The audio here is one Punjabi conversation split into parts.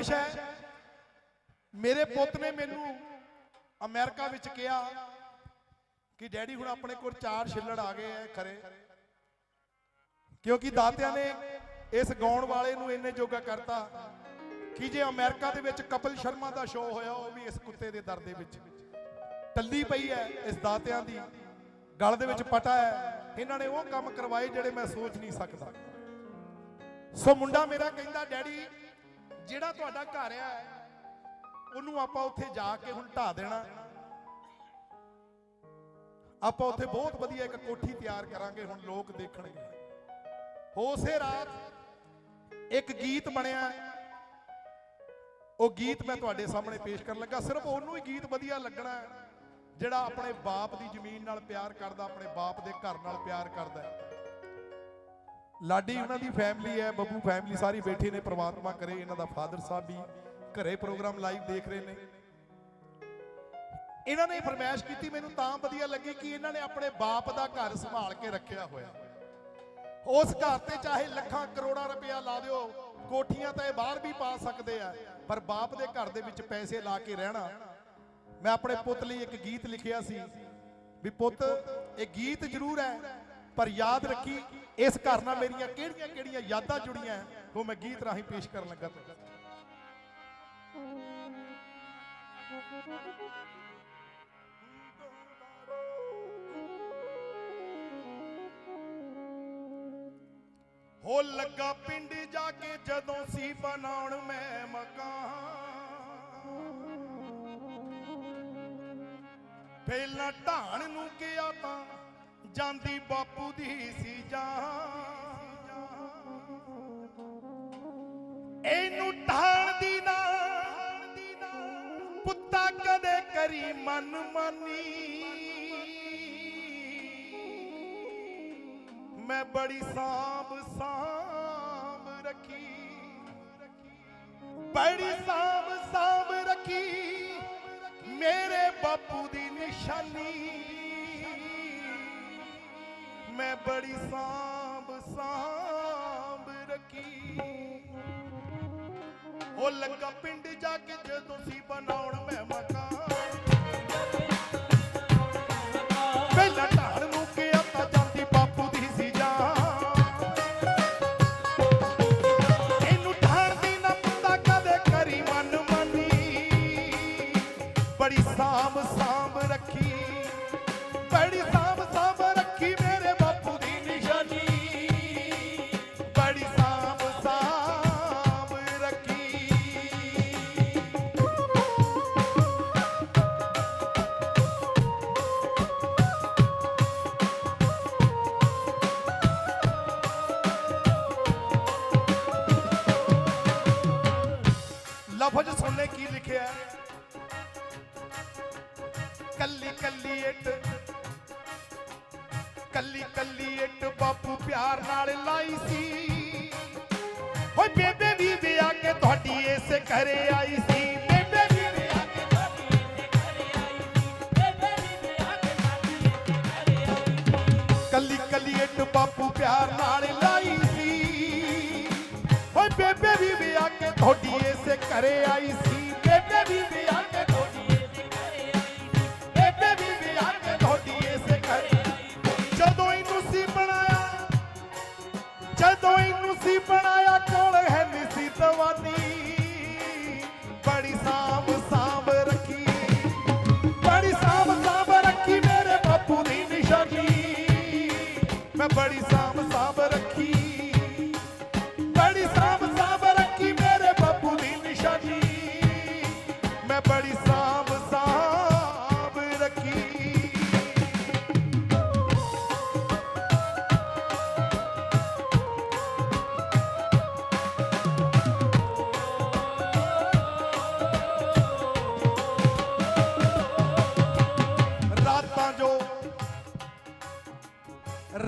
ਫਰਮਾਇਸ਼ ਹੈ। ਮੇਰੇ ਪੁੱਤ ਨੇ ਮੈਨੂੰ ਅਮਰੀਕਾ ਵਿੱਚ ਕਿਹਾ ਕਿ ਡੈਡੀ ਹੁਣ ਆਪਣੇ ਕੋਲ ਚਾਰ ਛਿੱਲੜ ਆ ਗਏ ਐ ਖਰੇ। ਕਿਉਂਕਿ ਦਾਤਿਆਂ ਨੇ ਇਸ ਗਾਉਣ ਵਾਲੇ ਨੂੰ ਇੰਨੇ ਜੋਗਾ ਕਰਤਾ ਕਿ ਜੇ ਅਮਰੀਕਾ ਦੇ ਵਿੱਚ ਕਪਿਲ ਸ਼ਰਮਾ ਦਾ ਸ਼ੋਅ ਹੋਇਆ, ਉਹ ਵੀ ਇਸ ਕੁੱਤੇ ਦੇ ਦਰ ਦੇ ਵਿੱਚ। ਟੱਲੀ ਪਈ ਹੈ ਇਸ ਦਾਤਿਆਂ ਦੀ, ਗਲ ਦੇ ਵਿੱਚ ਪਟਾ ਹੈ ਇਹਨਾਂ ਨੇ ਉਹ ਕੰਮ ਕਰਵਾਏ ਜਿਹੜੇ ਮੈਂ ਸੋਚ ਨਹੀਂ ਸਕਦਾ। ਸੋ ਮੁੰਡਾ ਮੇਰਾ ਕਹਿੰਦਾ, ਡੈਡੀ ਜਿਹੜਾ ਤੁਹਾਡਾ ਘਰ ਆ, ਉਹਨੂੰ ਆਪਾਂ ਉੱਥੇ ਜਾ ਕੇ ਹੁਣ ਢਾ ਦੇਣਾ। ਆਪਾਂ ਉੱਥੇ ਬਹੁਤ ਵਧੀਆ ਇੱਕ ਕੋਠੀ ਤਿਆਰ ਕਰਾਂਗੇ, ਹੁਣ ਲੋਕ ਦੇਖਣਗੇ। ਹੋਸੇ ਰਾਤ ਇੱਕ ਗੀਤ ਬਣਿਆ। ਉਹ ਗੀਤ ਮੈਂ ਤੁਹਾਡੇ ਸਾਹਮਣੇ ਪੇਸ਼ ਕਰਨ ਲੱਗਾ। ਸਿਰਫ ਉਹਨੂੰ ਹੀ ਗੀਤ ਵਧੀਆ ਲੱਗਣਾ ਹੈ, ਜਿਹੜਾ ਆਪਣੇ ਬਾਪ ਦੀ ਜ਼ਮੀਨ ਨਾਲ ਪਿਆਰ ਕਰਦਾ, ਆਪਣੇ ਬਾਪ ਦੇ ਘਰ ਨਾਲ ਪਿਆਰ ਕਰਦਾ ਹੈ। ਲਾਡੀ ਉਹਨਾਂ ਦੀ ਫੈਮਿਲੀ ਹੈ, ਬੱਬੂ ਫੈਮਿਲੀ ਸਾਰੀ ਬੈਠੀ ਨੇ, ਪ੍ਰਮਾਤਮਾ ਕਰੇ, ਇਹਨਾਂ ਦਾ ਫਾਦਰ ਸਾਹਿਬ ਵੀ ਘਰੇ ਪ੍ਰੋਗਰਾਮ ਲਾਈਵ ਦੇਖ ਰਹੇ ਨੇ। ਇਹਨਾਂ ਨੇ ਫਰਮਾਇਸ਼ ਕੀਤੀ, ਮੈਨੂੰ ਤਾਂ ਵਧੀਆ ਲੱਗੀ ਕਿ ਇਹਨਾਂ ਨੇ ਆਪਣੇ ਬਾਪ ਦਾ ਘਰ ਸੰਭਾਲ ਕੇ ਰੱਖਿਆ ਹੋਇਆ। ਉਸ ਘਰ ਤੇ ਚਾਹੇ ਲੱਖਾਂ ਕਰੋੜਾਂ ਰੁਪਇਆ ਲਾ ਦਿਓ, ਕੋਠੀਆਂ ਤਾਂ ਇਹ ਬਾਹਰ ਵੀ ਪਾ ਸਕਦੇ ਆ, ਪਰ ਬਾਪ ਦੇ ਘਰ ਦੇ ਵਿੱਚ ਪੈਸੇ ਲਾ ਕੇ ਰਹਿਣਾ। ਮੈਂ ਆਪਣੇ ਪੁੱਤ ਲਈ ਇੱਕ ਗੀਤ ਲਿਖਿਆ ਸੀ ਵੀ ਪੁੱਤ, ਇਹ ਗੀਤ ਜ਼ਰੂਰ ਹੈ ਪਰ ਯਾਦ ਰੱਖੀ, ਇਸ ਘਰ ਨਾਲ ਮੇਰੀਆਂ ਕਿਹੜੀਆਂ ਕਿਹੜੀਆਂ ਯਾਦਾਂ ਜੁੜੀਆਂ ਉਹ ਮੈਂ ਗੀਤ ਰਾਹੀਂ ਪੇਸ਼ ਕਰਨ ਲੱਗਾ ਹੋ ਲੱਗਾ ਪਿੰਡ ਜਾ ਕੇ ਜਦੋਂ ਸੀ ਬਣਾਉਣ ਮੈਂ ਮਕਾਨ। ਪਹਿਲਾਂ ਢਾਣ ਨੂੰ ਕਿਹਾ ਤਾਂ ਜਾਂਦੀ ਬਾਪੂ ਦੀ ਸੀ ਜਾਨ। ਇਹਨੂੰ ਢਾਣ ਦੀ ਨਾ, ਪੁੱਤਾ ਕਦੇ ਕਰੀ ਮਨ ਮਾਨੀ। ਮੈਂ ਬੜੀ ਸਾਂਭ ਸਾਂਭ ਰੱਖੀ। ਬੜੀ ਸਾਂਭ ਸਾਂਭ ਰੱਖੀ। ਮੇਰੇ ਬਾਪੂ ਦੀ ਨਿਸ਼ਾਨੀ। ਮੈਂ ਬੜੀ ਸਾਂਭ ਸਾਂਭ ਰੱਖੀ। ਉਹ ਲੱਗਾ ਪਿੰਡ ਜਾ ਕੇ ਜਦੋਂ ਸੀ ਬਣਾਉਣ ਮੈਂ ਮਕਾਨ। ਤੁਹਾਡੀ ਇਸੇ ਘਰੇ ਆਈ ਸੀ, ਬੇਬੇ ਵੀ ਵਿਆਹ ਕੇ ਤੁਹਾਡੀ ਕੱਲੀ ਕੱਲੀ ਇੱਟ ਬਾਪੂ ਪਿਆਰ ਨਾਲ ਲਾਈ ਸੀ। ਓਏ ਬੇਬੇ ਵੀ ਵਿਆਹ ਕੇ ਤੁਹਾਡੀ ਇਸੇ ਘਰੇ ਆਈ ਸੀ। ਬੇਬੇ ਵੀ ਵਿਆਹ ਕੇ ਤੁਹਾਡੀ ਇਸੇ ਘਰੇ ਆਈ ਸੀ ਬੇਬੇ ਵੀ ਵਿਆਹ ਕੇ ਤੁਹਾਡੀ ਇਸੇ ਘਰੇ ਜਦੋਂ ਇਹਨੂੰ ਸੀ ਬਣਾਇਆ, ਜਦੋਂ ਇਹਨੂੰ ਸੀ ਬਣਾਇਆ ਬੜੀ ਸਾਂਭ ਸਾਂਭ ਰੱਖੀ। ਬੜੀ ਸਾਂਭ ਸਾਂਭ ਰੱਖੀ ਮੇਰੇ ਬਾਪੂ ਦੀ ਨਿਸ਼ਾਨੀ। ਮੈਂ ਬੜੀ ਸਾਂਭ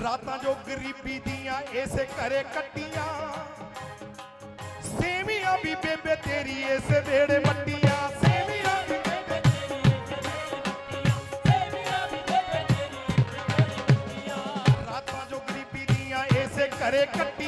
ਰਾਤਾਂ ਜੋ ਗਰੀਬੀ ਦੀਆਂ ਇਸੇ ਘਰੇ ਕੱਟੀਆਂ। ਸੇਵੀਆਂ ਵੀ ਬੇਬੇ ਤੇਰੀ ਇਸੇ ਵੇੜੇ ਮੱਟੀਆਂ ਸੇਵੀਆਂ ਵੀ ਬੇਬੇ ਰਾਤਾਂ ਜੋ ਗਰੀਬੀ ਦੀਆਂ ਇਸੇ ਘਰੇ ਕੱਟੀਆਂ ਸੇਵੀਆਂ ਵੀ ਬੇਬੇ ਤੇਰੀ ਇਸੇ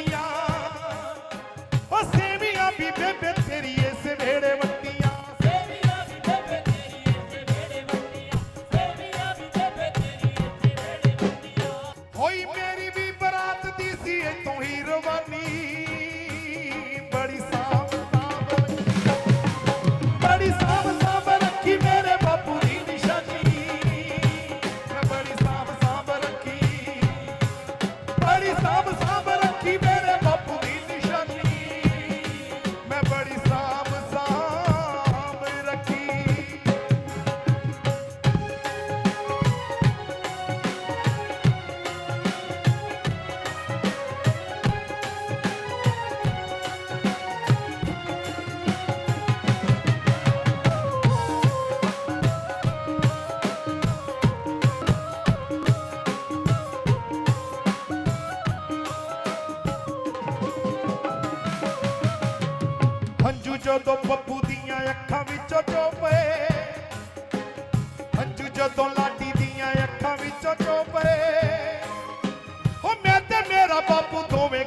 ਹੰਝੂ ਜਦੋਂ ਬੱਬੂ ਦੀਆਂ ਅੱਖਾਂ ਵਿੱਚੋਂ ਚੋਪੇ, ਹੰਝੂ ਜਦੋਂ ਲਾਡੀ ਦੀਆਂ ਅੱਖਾਂ ਵਿੱਚੋਂ ਚੋਪੇ ਹੋ ਮੈਂ ਤੇ ਮੇਰਾ ਬਾਪੂ ਦੋਵੇਂ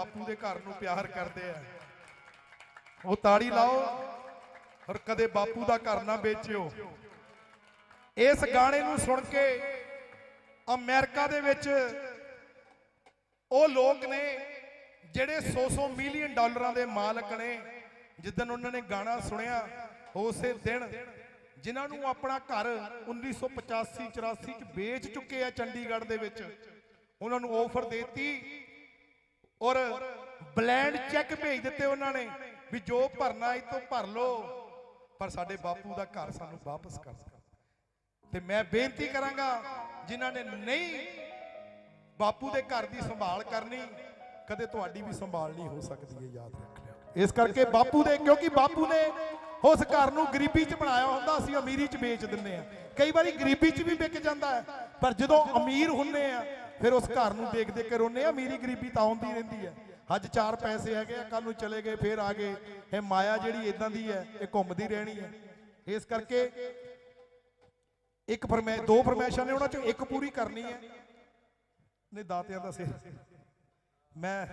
ਬਾਪੂ ਦੇ ਘਰ ਨੂੰ ਪਿਆਰ ਕਰਦੇ ਆ। ਉਹ ਤਾੜੀ ਲਾਓ ਔਰ ਕਦੇ ਬਾਪੂ ਦਾ ਘਰ ਨਾ ਵੇਚਿਓ। ਇਸ ਗਾਣੇ ਨੂੰ ਸੁਣ ਕੇ ਅਮਰੀਕਾ ਦੇ ਵਿੱਚ ਉਹ ਲੋਕ ਨੇ ਜਿਹੜੇ 100-100 ਮਿਲੀਅਨ ਡਾਲਰਾਂ ਦੇ ਮਾਲਕ ਨੇ ਜਿੱਦਨ ਉਹਨਾਂ ਨੇ ਗਾਣਾ ਸੁਣਿਆ, ਉਸੇ ਦਿਨ ਜਿਨ੍ਹਾਂ ਨੂੰ ਆਪਣਾ ਘਰ 1985 84 ਚ ਵੇਚ ਚੁੱਕੇ ਆ ਚੰਡੀਗੜ੍ਹ ਦੇ ਵਿੱਚ, ਉਹਨਾਂ ਨੂੰ ਆਫਰ ਦੇਤੀ। ਔਰ ਬਲੈਂਡ ਚੈੱਕ ਭੇਜ ਦਿੱਤੇ ਉਹਨਾਂ ਨੇ ਵੀ ਜੋ ਭਰਨਾ ਇਹ ਤੋਂ ਭਰ ਲਓ। ਪਰ ਸਾਡੇ ਬਾਪੂ ਦਾ ਘਰ ਸਾਨੂੰ ਵਾਪਸ ਕਰ ਦਿਓ। ਤੇ ਮੈਂ ਬੇਨਤੀ ਕਰਾਂਗਾ, ਜਿਨ੍ਹਾਂ ਨੇ ਨਹੀਂ ਬਾਪੂ ਦੇ ਘਰ ਦੀ ਸੰਭਾਲ ਕਰਨੀ, ਕਦੇ ਤੁਹਾਡੀ ਵੀ ਸੰਭਾਲ ਨਹੀਂ ਹੋ ਸਕਦੀ ਹੈ ਯਾਦ ਰੱਖ ਲਿਓ ਇਸ ਕਰਕੇ ਬਾਪੂ ਦੇ, ਕਿਉਂਕਿ ਬਾਪੂ ਨੇ ਉਸ ਘਰ ਨੂੰ ਗਰੀਬੀ 'ਚ ਬਣਾਇਆ ਹੁੰਦਾ ਅਸੀਂ ਅਮੀਰੀ 'ਚ ਵੇਚ ਦਿੰਦੇ ਆ। ਕਈ ਵਾਰੀ ਗਰੀਬੀ 'ਚ ਵੀ ਵਿਕ ਜਾਂਦਾ ਹੈ, ਪਰ ਜਦੋਂ ਅਮੀਰ ਹੁੰਨੇ ਆ ਫਿਰ ਉਸ ਘਰ ਨੂੰ ਦੇਖ ਦੇਖ ਕੇ ਰੋਨੇ ਆ ਅਮੀਰੀ ਗਰੀਬੀ ਤਾਂ ਆਉਂਦੀ ਰਹਿੰਦੀ ਹੈ। ਅੱਜ ਚਾਰ ਪੈਸੇ ਹੈਗੇ ਆ ਕੱਲ ਨੂੰ ਚਲੇ ਗਏ, ਫਿਰ ਆ ਗਏ। ਇਹ ਮਾਇਆ ਜਿਹੜੀ ਇਦਾਂ ਦੀ ਹੈ, ਇਹ ਘੁੰਮਦੀ ਰਹਿਣੀ ਹੈ। ਇਸ ਕਰਕੇ ਇੱਕ ਫਰਮੈ, ਦੋ ਫਰਮੈਸ਼ਾਂ ਨੇ ਉਹਨਾਂ ਚੋਂ ਇੱਕ ਪੂਰੀ ਕਰਨੀ ਹੈ। ਨੇ ਦਾਤਿਆਂ ਦਾ ਸਿਰ। ਮੈਂ